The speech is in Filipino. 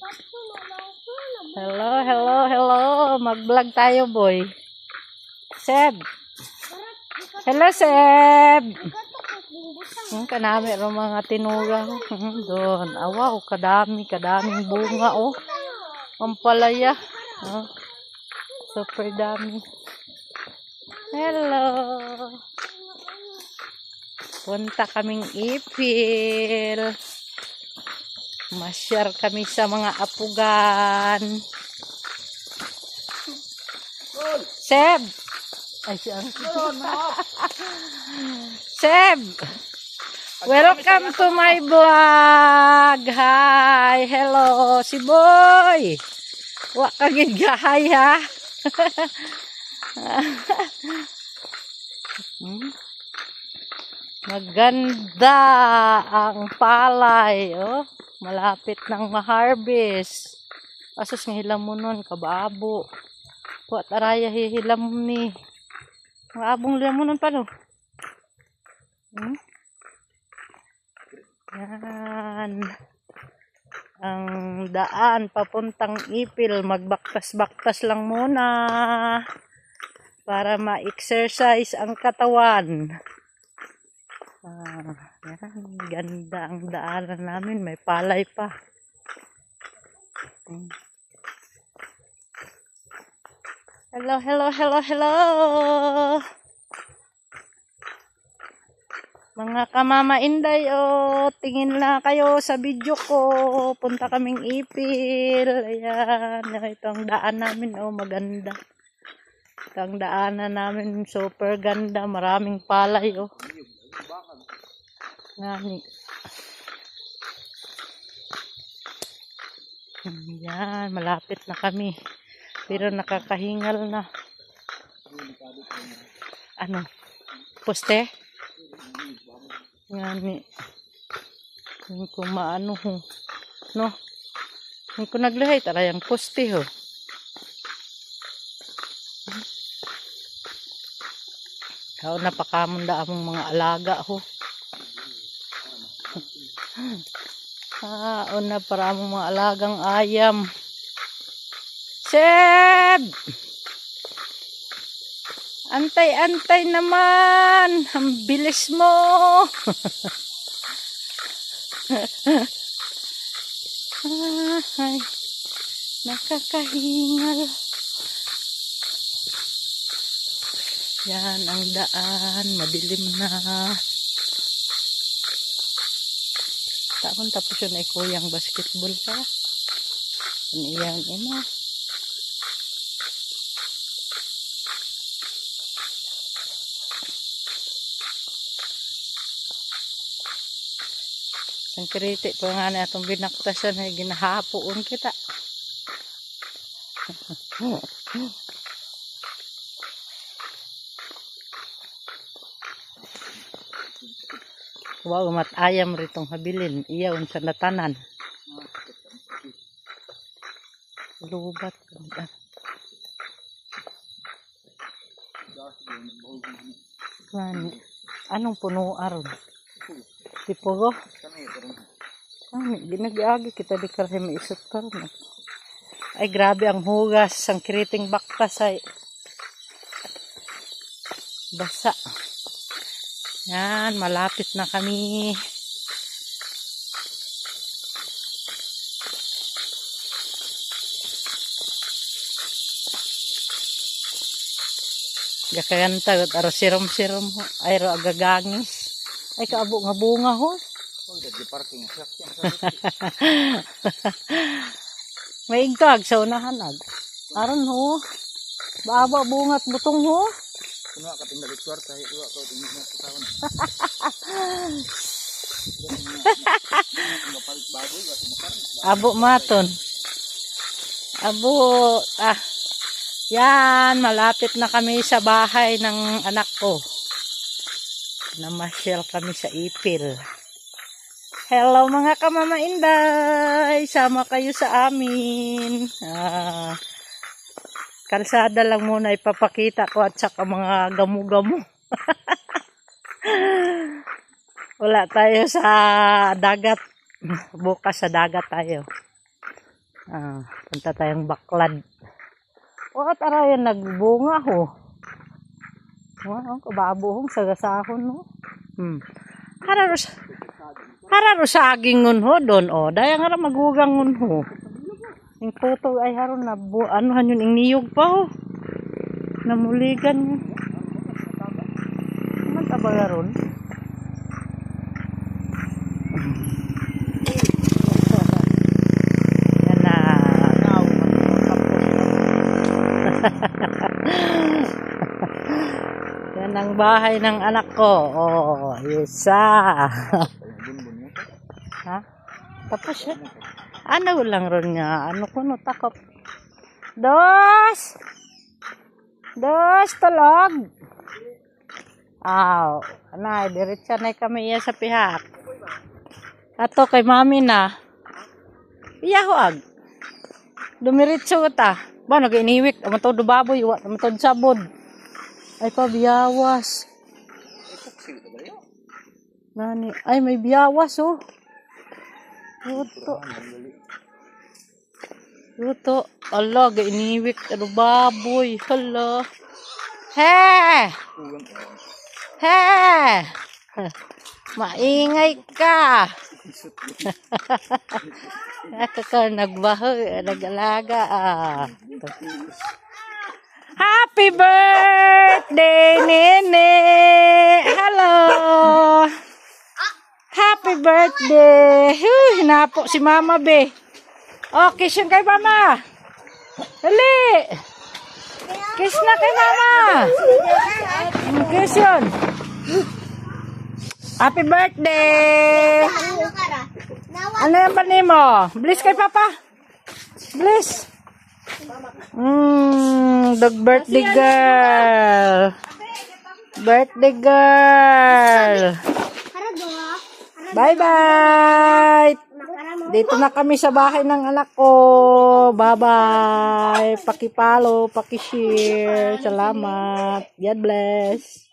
Hello, hello, hello. Mag-vlog tayo, boy. Seb. Hello, Seb. Hmm, kanami ro mga tinuga. Hmm, doon. Ah, wow, kadami, kadaming bunga, oh. Pampalaya. Oh. Super dami. Hello. Punta kaming ipil. Masyar kami sa mga apugan. Seb! Ay, siya. Seb! Welcome to my vlog! Hi! Hello! Si Boy! Wa kagid gahay ha! Hmm? Maganda ang palay, oh. Malapit nang ma-harvest. Asos nga hilam mo nun, kababo. Wa taraya hihilam mo ni. Ang abong liam mo nun pa no? Hmm? Yan. Ang daan papuntang ipil. Magbaktas-baktas lang muna. Para ma-exercise ang katawan. Ah, yan. Ganda ang daanan namin. May palay pa. Hmm. Hello, hello, hello, hello. Mga kamama inday, oh, tingin na kayo sa video ko. Punta kaming ipil. Ayan, ito ang daan namin, oh, maganda. Ito ang daanan namin, super ganda. Maraming palay, oh. Ngani. Ayan, malapit na kami. Pero nakakahingal na. Ano? Poste? Ngani. Hindi ko maano. No? Hindi ko naglahay. Tara yung poste ho. Kao napakamunda among mga alaga ho. Ah, una para among mga alagang ayam. Seb! Antay-antay naman. Ang bilis mo. Ay, nakakahingal. Yan ang daan. Madilim na. Taon tapos yun ay kuyang basketball ka. Ano yan, ina? Ang kriti ko nga na itong binaktasan ay ginahapoon kita. Wow, mat ayam ritong habilin. Iyaw sa natanan. Lubat. Gani. Anong puno aron? Tipo Ano, ginag-agi kita di ka rin maisot pa eh. Ay, grabe ang hugas. Ang kiriting baktas ay basa. Yan, malapit na kami. Gakayanta, aro sirom-sirom ho. Ay, ro agagangis. Ay, kaabo nga bunga ho. May igtag sa unahan ag. Aron ho. Baaba bungat butong ho. Kuno ka tinggal kwarta ay iwa ko tinggal na makarna. Abo maton. Abo, ah. Yan, malapit na kami sa bahay ng anak ko. Namasyal kami sa ipil. Hello mga kamama inday! Sama kayo sa amin. Ah, kalsada lang muna ipapakita ko at saka mga gamu-gamu. Wala tayo sa dagat. Bukas sa dagat tayo. Ah, punta tayong baklad. O at arayan nagbunga ho. Wow, kababuhong sagasahon no. Hmm. Hararo sa Hararo sa aging ngun ho doon o. Daya nga magugang ngun ho. Yung photo ay haron na bu anuhan yun ing niyog pa ho. Namuligan yun. Ano tabaga ron? Yan. Yan ang bahay ng anak ko. Oh, isa. Ha? Tapos siya. Ano lang ron nga. Ano ko no takop. Dos! Dos, tulog! Aw, anay, diretsa na kami iya sa pihak. Ato kay mami na. Iya huwag. Dumiritso ta. Ba, nag-iniwik. Aman to baboy. To sabod. Ay pa, biyawas. Nani, ay may biyawas oh. Luto. Luto. Ala, gainiwik. Ano baboy. Hala. He! He! Maingay ka. Ako ka nagbaho, nag-alaga ah. Happy birthday, Nene! Hello! Happy birthday! Huh, hinapo si Mama Be. Oh, kiss yun kay Mama. Dali! Kiss na kay Mama. Mm, Kiss yun. Happy birthday! Ano yung panin mo? Bliss kay Papa. Bliss. Mm, the birthday girl. Birthday girl. Bye-bye. Dito na kami sa bahay ng anak ko. Bye-bye. Pakipalo, pakishare. Salamat. God bless.